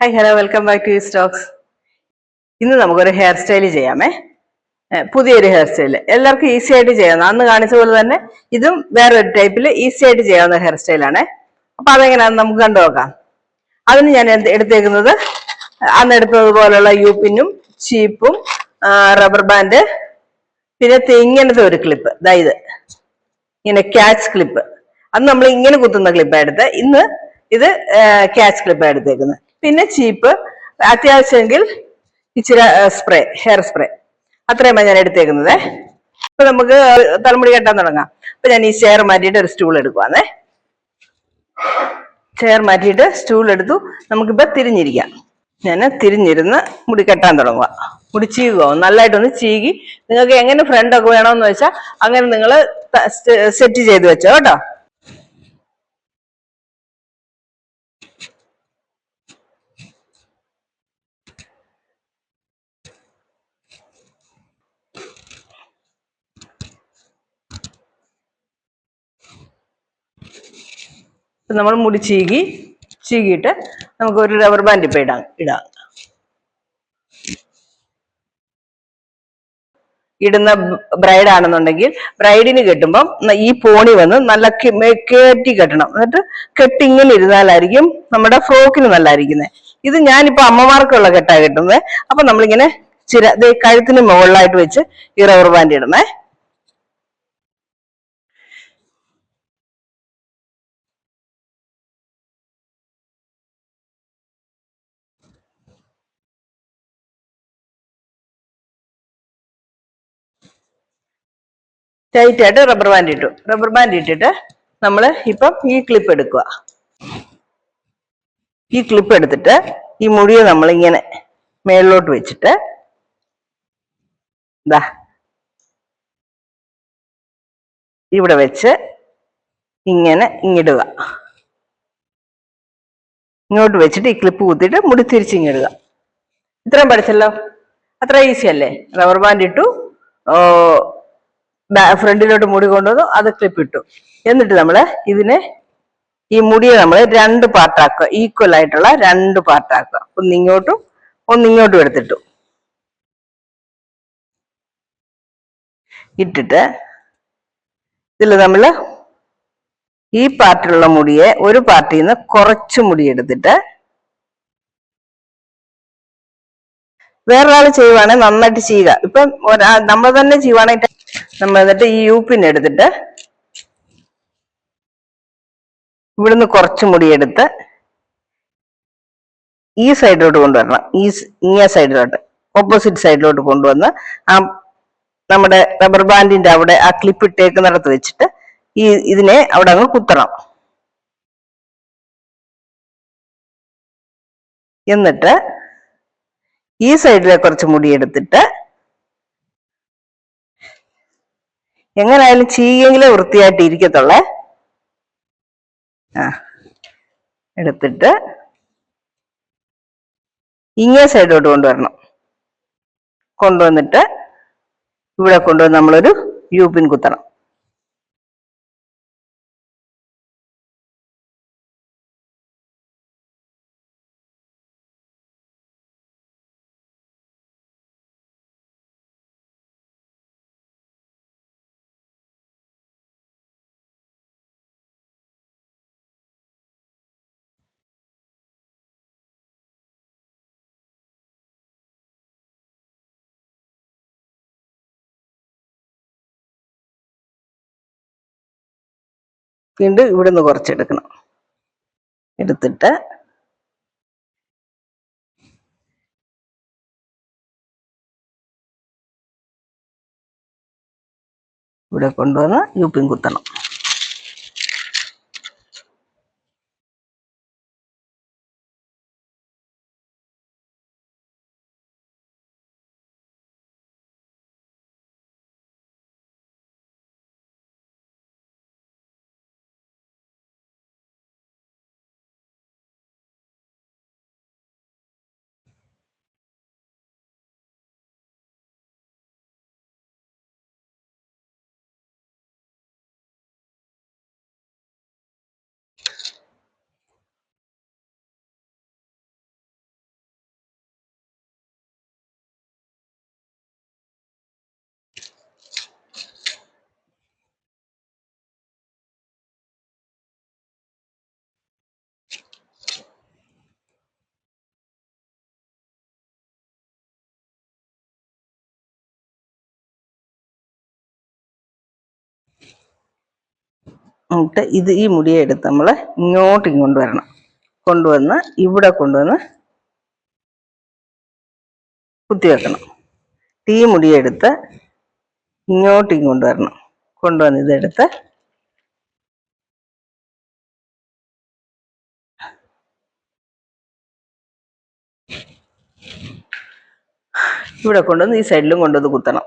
Hi hello welcome back to Stokes ഇന്ന് നമുക്കൊരു hair style ചെയ്യാമേ. പുതിയൊരു ഹെയർ സ്റ്റൈൽ എല്ലാവർക്കും ഈസി ആയിട്ട് ചെയ്യാവുന്ന അന്ന് കാണിച്ച പോലെ തന്നെ ഇതും വേറൊരു ടൈപ്പിൽ ഈസി ആയിട്ട് ചെയ്യാവുന്ന ഹെയർ സ്റ്റൈലാണ് അപ്പൊ അതെങ്ങനെയാണെന്ന് നമുക്ക് കണ്ടു നോക്കാം. അതിന് ഞാൻ എടുത്തേക്കുന്നത് അന്ന് എടുത്തതുപോലുള്ള യൂപ്പിനും ചീപ്പും റബ്ബർ ബാൻഡ് പിന്നെ തെങ്ങനത്തെ ഒരു ക്ലിപ്പ് ഇതായത് ഇത്. ഇങ്ങനെ ക്യാച്ച് ക്ലിപ്പ് അന്ന് നമ്മൾ ഇങ്ങനെ കുത്തുന്ന ക്ലിപ്പാണ് എടുത്ത്. ഇന്ന് ഇത് ക്യാച്ച് ക്ലിപ്പാണ് എടുത്തേക്കുന്നത്. പിന്നെ ചീപ്പ് അത്യാവശ്യമെങ്കിൽ ഇച്ചിരി സ്പ്രേ ഹെയർ സ്പ്രേ അത്രയുമാണ് ഞാൻ എടുത്തേക്കുന്നത്. അപ്പൊ നമുക്ക് തലമുടി കെട്ടാൻ തുടങ്ങാം. അപ്പൊ ഞാൻ ഈ ചെയർ മാറ്റിയിട്ട് ഒരു സ്റ്റൂൾ എടുക്കുവാന്നേ ചെയർ മാറ്റിയിട്ട് സ്റ്റൂൾ എടുത്തു. നമുക്കിപ്പോ തിരിഞ്ഞിരിക്കാം. ഞാൻ തിരിഞ്ഞിരുന്ന് മുടി കെട്ടാൻ തുടങ്ങുക മുടി ചീകുക നല്ലതായിട്ടൊന്ന് ചീകി. നിങ്ങൾക്ക് എങ്ങനെ ഫ്രണ്ട് ഒക്കെ വേണമെന്ന് വെച്ചാൽ അങ്ങനെ നിങ്ങൾ സെറ്റ് ചെയ്ത് വെച്ചോ കേട്ടോ. നമ്മൾ മുടി ചീകി ചീകിയിട്ട് നമുക്ക് ഒരു റബ്ബർ ബാൻഡ് ഇപ്പം ഇടാം ഇടാം. ഇടുന്ന ബ്രൈഡ് ആണെന്നുണ്ടെങ്കിൽ ബ്രൈഡിന് കെട്ടുമ്പം ഈ പോണി വന്ന് നല്ല കയറ്റി കെട്ടണം. എന്നിട്ട് കെട്ടിങ്ങനെ ഇരുന്നാലായിരിക്കും നമ്മുടെ ഫ്രോക്കിന് നല്ലായിരിക്കുന്നത് ഇത് ഞാനിപ്പോ അമ്മമാർക്കുള്ള കെട്ടാ കെട്ടുന്നത് അപ്പൊ നമ്മളിങ്ങനെ ചിര കഴുത്തിന് മുകളിലായിട്ട് വെച്ച് ഈ റബ്ബർ ബാൻഡ് ഇടണേ ടൈറ്റ് ആയിട്ട് റബ്ബർ ബാൻഡ് ഇട്ടു റബ്ബർ ബാൻഡ് ഇട്ടിട്ട് നമ്മൾ ഇപ്പം ഈ ക്ലിപ്പ് എടുക്കുക ഈ ക്ലിപ്പ് എടുത്തിട്ട് ഈ മുടിയെ നമ്മൾ ഇങ്ങനെ മേളിലോട്ട് വെച്ചിട്ട് ഇതാ ഇവിടെ വെച്ച് ഇങ്ങനെ ഇങ്ങിടുക. ഇങ്ങോട്ട് വെച്ചിട്ട് ഈ ക്ലിപ്പ് കുത്തിയിട്ട് മുടി തിരിച്ചിങ്ങിടുക. ഇത്രയും പഠിച്ചല്ലോ? അത്ര ഈസി അല്ലേ? റബ്ബർ ബാൻഡ് ഇട്ടു ഫ്രണ്ടിലോട്ട് മുടി കൊണ്ടുവന്നു അത് ക്ലിപ്പ് ഇട്ടു. എന്നിട്ട് നമ്മൾ ഇതിനെ ഈ മുടിയെ നമ്മൾ രണ്ട് പാർട്ടാക്കുക ഈക്വൽ ആയിട്ടുള്ള രണ്ട് പാർട്ടാക്കുക ഒന്നിങ്ങോട്ടും ഒന്നിങ്ങോട്ടും എടുത്തിട്ടു. ഇട്ടിട്ട് ഇതിൽ നമ്മൾ ഈ പാർട്ടിലുള്ള മുടിയെ ഒരു പാർട്ടിയിൽ നിന്ന് കുറച്ച് മുടി എടുത്തിട്ട് വേറൊരാൾ ചെയ്യുവാണെങ്കിൽ നന്നായിട്ട് ചെയ്യുക. ഇപ്പം നമ്മൾ തന്നെ ചെയ്യുവാണെങ്കിൽ നമ്മൾ എന്നിട്ട് ഈ യൂപ്പിന് എടുത്തിട്ട് ഇവിടുന്ന് കുറച്ച് മുടി എടുത്ത് ഈ സൈഡിലോട്ട് കൊണ്ടുവരണം. ഈ ഇങ്ങേ സൈഡിലോട്ട് ഓപ്പോസിറ്റ് സൈഡിലോട്ട് കൊണ്ടുവന്ന് ആ നമ്മുടെ റബ്ബർ ബാൻഡിന്റെ അവിടെ ആ ക്ലിപ്പ് ഇട്ടേക്കുന്നിടത്ത് വെച്ചിട്ട് ഈ ഇതിനെ അവിടെ അങ്ങ് കുത്തണം. എന്നിട്ട് ഈ സൈഡിലെ കുറച്ച് മുടി എടുത്തിട്ട് എങ്ങനായാലും ചീയെങ്കിലേ വൃത്തിയായിട്ട് ഇരിക്കത്തുള്ളേ. ആ എടുത്തിട്ട് ഇങ്ങേ സൈഡോട്ട് കൊണ്ടുവരണം. കൊണ്ടുവന്നിട്ട് ഇവിടെ കൊണ്ടുവന്ന് നമ്മളൊരു യൂപ്പിൻ കുത്തണം. വീണ്ടും ഇവിടുന്ന് കുറച്ചെടുക്കണം. എടുത്തിട്ട് ഇവിടെ കൊണ്ടുവന്ന് യൂപ്പിൻ കുത്തണം. എന്നിട്ട് ഇത് ഈ മുടിയെ എടുത്ത് നമ്മൾ ഇങ്ങോട്ട് ഇങ്ങോട്ട് വരണം കൊണ്ടുവന്ന് ഇവിടെ കൊണ്ടുവന്ന് കുത്തിവെക്കണം ഈ മുടിയെടുത്ത് ഇങ്ങോട്ട് ഇങ്ങോട്ട് വരണം കൊണ്ടുവന്ന് ഇതെടുത്ത് ഇവിടെ കൊണ്ടുവന്ന് ഈ സൈഡിലും കൊണ്ടുവന്ന് കുത്തണം.